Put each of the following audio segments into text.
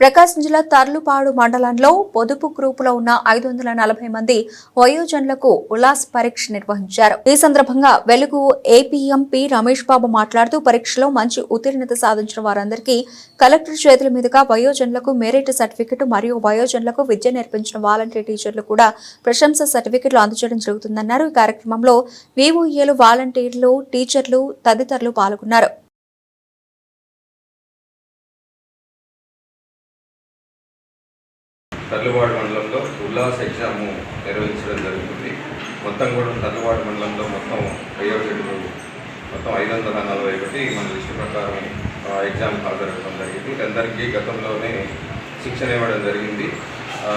ప్రకాశం జిల్లా తర్లుపాడు మండలంలో పొదుపు గ్రూపులో ఉన్న ఐదు వందల నలభై మంది వయోజనులకు ఉల్లాస్ పరీక్ష నిర్వహించారు. ఈ సందర్భంగా వెలుగు ఏపీఎం పి రమేష్ బాబు మాట్లాడుతూ పరీక్షలో మంచి ఉత్తీర్ణత సాధించిన వారందరికీ కలెక్టర్ చేతుల మీదుగా వయోజనులకు మెరిట్ సర్టిఫికెట్ మరియు వయోజనులకు విద్య నేర్పించిన వాలంటీర్ టీచర్లు కూడా ప్రశంస సర్టిఫికెట్లు అందజేయడం జరుగుతుందన్నారు. ఈ కార్యక్రమంలో వివోఏలు వాలంటీర్లు టీచర్లు తదితరులు పాల్గొన్నారు. తర్లువాడ మండలంలో ఉల్లాస్ ఎగ్జామ్ నిర్వహించడం జరుగుతుంది. మొత్తం కూడా తర్లువాడ మండలంలో మొత్తం వయోజనులు మొత్తం ఐదు వందల నలభై ఒకటి మన లిస్టు ప్రకారం ఆ, ఎగ్జామ్ హాజరవడం జరిగింది. వీళ్ళందరికీ గతంలోనే శిక్షణ ఇవ్వడం జరిగింది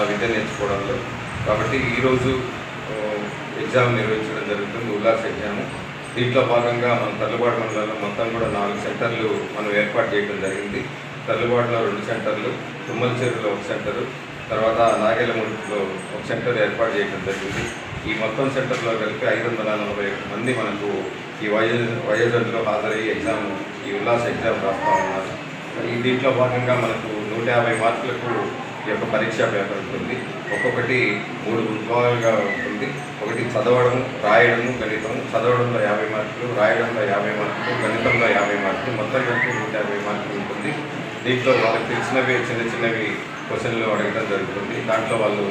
విద్య నేర్చుకోవడంలో. కాబట్టి ఈరోజు ఎగ్జామ్ నిర్వహించడం జరుగుతుంది ఉల్లాస్ ఎగ్జామ్. దీంట్లో భాగంగా మన తల్లుబాటు మండలంలో మొత్తం కూడా నాలుగు సెంటర్లు మనం ఏర్పాటు చేయడం జరిగింది. తల్లుబాటులో రెండు సెంటర్లు తుమ్మల చెరువులో ఒక సెంటరు తర్వాత నాగేలమూడిలో ఒక సెంటర్ ఏర్పాటు చేయడం జరిగింది. ఈ మొత్తం సెంటర్లో కలిపి ఐదు వందల నలభై మంది మనకు ఈ వయో వయోజనులో హాజరయ్యి ఎగ్జామ్ ఈ ఉల్లాస ఎగ్జామ్ రాస్తా ఉన్నారు. ఈ దీంట్లో భాగంగా మనకు నూట యాభై మార్కులకు ఈ యొక్క పరీక్షా పేపర్ ఉంటుంది. ఒక్కొక్కటి మూడు విభాగాలుగా ఉంటుంది. ఒకటి చదవడం రాయడము గణితం చదవడంలో యాభై మార్కులు రాయడంలో యాభై మార్కులు గణితంలో యాభై మార్కులు మొత్తం కలిపి నూట యాభై మార్కులు ఉంటుంది. దీంట్లో వాళ్ళకి తెలిసినవి చిన్న చిన్నవి క్వశ్చన్లు అడగడం జరుగుతుంది. దాంట్లో వాళ్ళు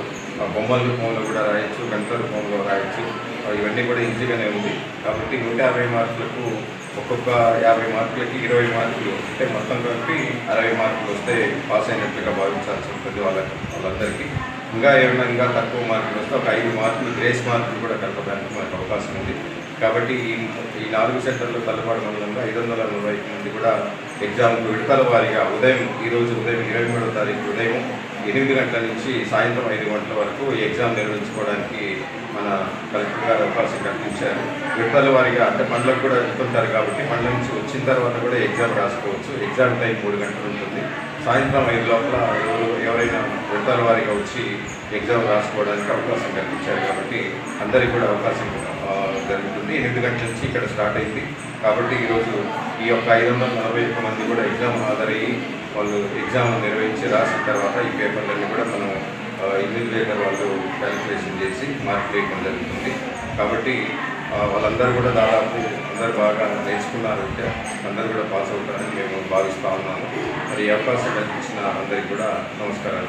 బొమ్మల రూపంలో కూడా రాయొచ్చు గంటల రూపంలో రాయొచ్చు. ఇవన్నీ కూడా ఈజీగానే ఉంది. కాబట్టి నూట యాభై మార్కులకు ఒక్కొక్క యాభై మార్కులకి ఇరవై మార్కులు అంటే మొత్తం కలిపి అరవై మార్కులు వస్తే పాస్ అయినట్లుగా భావించాల్సి ఉంటుంది వాళ్ళకి వాళ్ళందరికీ. ఇంకా ఏమైనా ఇంకా తక్కువ మార్కులు వస్తే ఒక ఐదు మార్కులు గ్రేస్ మార్కులు కూడా కలపడానికి మనకు అవకాశం ఉంది. కాబట్టి ఈ ఈ నాలుగు సెంటర్లు తలపాడు మండలంలో ఐదు వందల నలభై మంది కూడా ఎగ్జామ్కు విడతల వారిగా ఉదయం ఈరోజు ఉదయం ఇరవై మూడో తారీఖు ఉదయం ఎనిమిది గంటల నుంచి సాయంత్రం ఐదు గంటల వరకు ఈ ఎగ్జామ్ నిర్వహించుకోవడానికి మన కలెక్టర్ గారు అవకాశం కల్పించారు. విడతల వారిగా అంటే పండ్లకు కూడా వెళ్తుంటారు కాబట్టి పండ్ల నుంచి వచ్చిన తర్వాత కూడా ఎగ్జామ్ రాసుకోవచ్చు. ఎగ్జామ్ టైం మూడు గంటలు ఉంటుంది. సాయంత్రం ఐదు లోపల ఎవరు ఎవరైనా విడతల వారిగా వచ్చి ఎగ్జామ్ రాసుకోవడానికి అవకాశం కల్పించారు కాబట్టి అందరికీ కూడా అవకాశం ఆ, జరుగుతుంది. ఎనిమిది గంటల నుంచి ఇక్కడ స్టార్ట్ అయింది. కాబట్టి ఈరోజు ఈ యొక్క ఐదు వందల నలభై ఒక్క మంది కూడా ఎగ్జామ్ హాజరయ్యి వాళ్ళు ఎగ్జామ్ నిర్వహించి రాసిన తర్వాత ఈ పేపర్లన్నీ కూడా మనం ఇన్విజిలేటర్ వాళ్ళు క్యాలిక్యులేషన్ చేసి మార్క్ వేయడం జరుగుతుంది. కాబట్టి వాళ్ళందరూ కూడా దాదాపు అందరూ బాగా నేర్చుకున్నారు అంటే అందరూ కూడా పాస్ అవుతారని మేము భావిస్తూ ఉన్నాము. మరి ఈ అవకాశం కల్పించిన అందరికీ కూడా నమస్కారాలు.